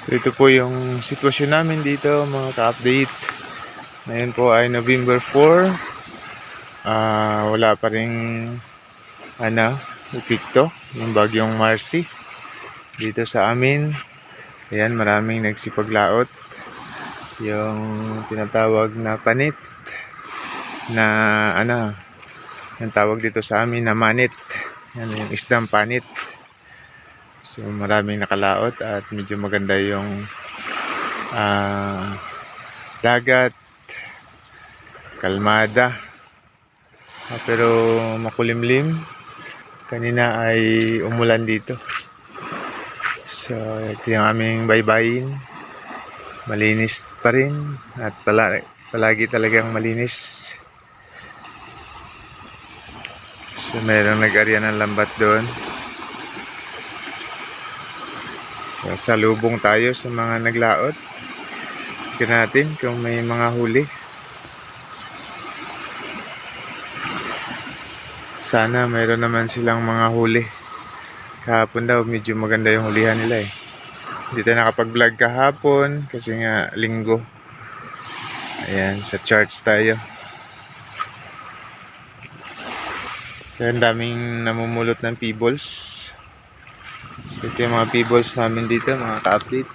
So ito po yung sitwasyon namin dito mga ka-update. Ngayon po ay November 4. Ah, wala pa rin ano, epekto yung bagyong Marcy dito sa amin. Ayan, maraming nagsipaglaot. Yung tinatawag na panit na ano, yung tawag dito sa amin na manit. Yan yung isdang panit. So maraming nakalaot at medyo maganda yung ah, dagat, kalmada. Ah, pero makulimlim. Kanina ay umulan dito. So ito yung aming baybayin. Malinis pa rin at pala, palagi talagang malinis. So mayroong nag-arya ng lambat doon. So, salubong tayo sa mga naglaot. Tignan natin kung may mga huli. Sana mayroon naman silang mga huli. Kahapon daw medyo maganda yung hulihan nila eh. Hindi tayo nakapag-vlog kahapon kasi nga linggo. Ayan, sa charts tayo. So, ang daming namumulot ng peebles. Ito yung mga peebles namin dito, mga ka-update.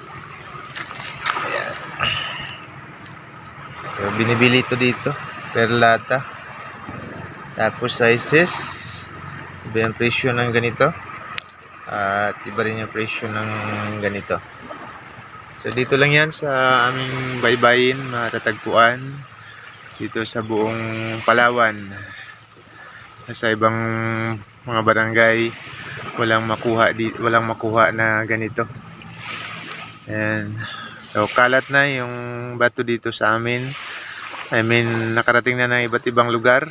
So, binibili ito dito. Per lata. Tapos sizes. Iba yung presyo ng ganito. At iba rin yung presyo ng ganito. So, dito lang yan sa aming baybayin, matatagpuan. Dito sa buong Palawan. Sa ibang mga barangay, walang makuha di walang makuha na ganito. And so kalat na yung bato dito sa amin. I mean, nakarating na ng iba't ibang lugar,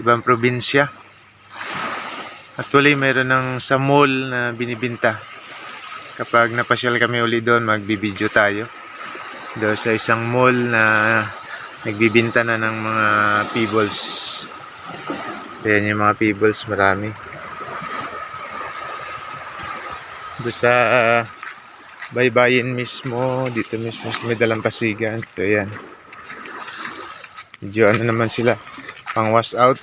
ibang probinsya. Actually, mayroon ng sa mall na binibinta. Kapag napasyal kami uli doon, magbibideo tayo. Doon sa isang mall na nagbibinta na ng mga peebles. Ayan yung mga peebles, marami. Doon sa ah, baybayin mismo, dito mismo sa may dalampasigan. So, ayan. Medyo ano naman sila, pang wash out.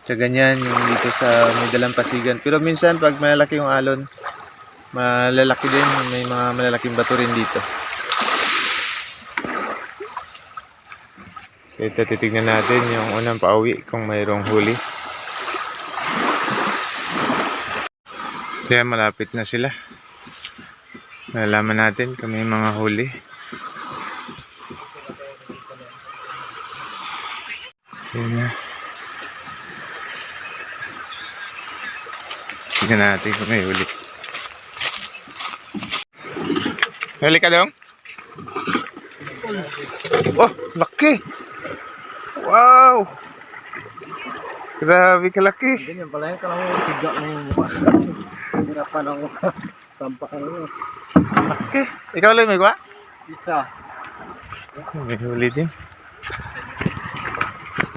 Sa ganyan, yung dito sa may dalampasigan. Pero minsan, pag malalaki yung alon, malalaki din, may mga malalaking bato rin dito. So ito titignan natin yung unang pauwi kung mayroong huli. Kaya malapit na sila. Malalaman natin may mga huli. Sige. Tignan natin kung may huli. Huli ka dong? Oh, laki! Wow! Grabe kalaki. Ganyan pala yung kalang tiga ng mukha. Hirapan ako. Sampa ka rin. Laki. Ikaw lang may kwa? Isa. May huli din.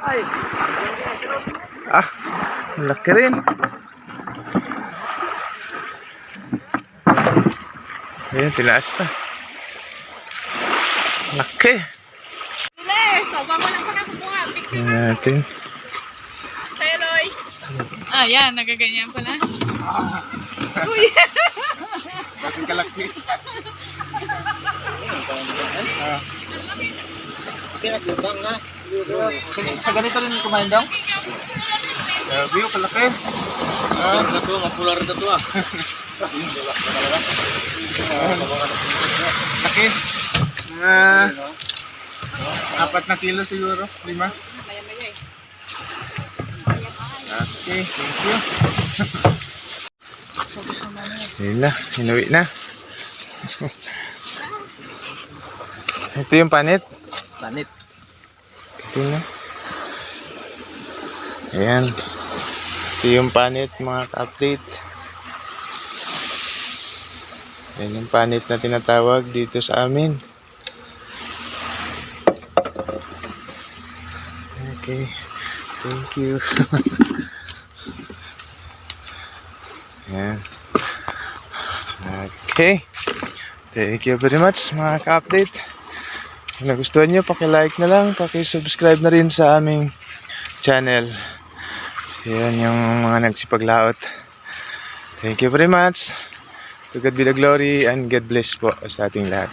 Ay! Ah, laki rin. Ayan, tinaas na. Laki. Bilis! Baba mo lang sa kakuha. Picture Tingnan natin. tayo, Loy. Ah, yan. Nagaganyan pala. Uy! Bakit kalaki? Pinaglutang na. Sa, sa ganito rin kumain daw? Grabe, oh, kalaki. Ah, na to, mapular na to ah. Laki. Mga apat na kilo siguro. Lima. Okay, thank you. Yun na, inuwi na. Ito yung panit. Panit. Ito na. Ayan. Ito yung panit mga ka-update. Yan yung panit na tinatawag dito sa amin. Okay. Thank you. Ayan. Okay. Thank you very much mga ka-update. Kung nagustuhan nyo, pakilike na lang, pakisubscribe na rin sa aming channel. So, yan yung mga nagsipaglaot. Thank you very much. To God be the glory and God bless po sa ating lahat.